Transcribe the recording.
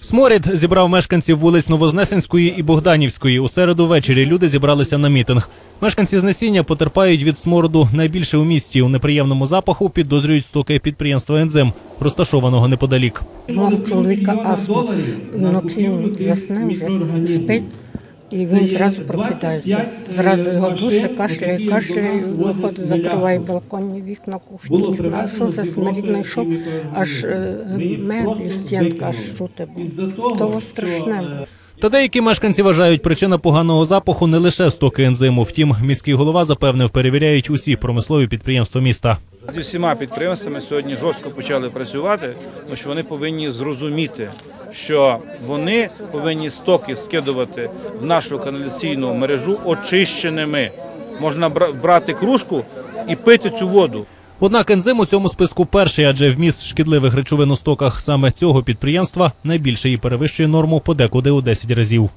Сморід зібрав мешканців вулиць Новознесенської і Богданівської. У середу ввечері люди зібралися на мітинг. Мешканці знесіння потерпають від смороду найбільше у місті. У неприємному запаху підозрюють стоки підприємства «Ензим», розташованого неподалік. Мого чоловіка астма. Вночі засне вже спить, і він зразу прокидається. Зразу його дуси, кашляє, кашляє, виходить, закриває балконні вікна, кухні вікна. Що за смерід знайшов? Аж е, меблі, стінка, аж чути було. То страшне. Та деякі мешканці вважають, причина поганого запаху не лише стоки ензиму. Втім, міський голова запевнив, перевіряють усі промислові підприємства міста. Зі всіма підприємствами сьогодні жорстко почали працювати, тому що вони повинні зрозуміти, що вони повинні стоки скидувати в нашу каналізаційну мережу очищеними. Можна бра- брати кружку і пити цю воду. Однак ензим у цьому списку перший, адже вміст шкідливих речовин у стоках саме цього підприємства найбільше і перевищує норму подекуди у 10 разів.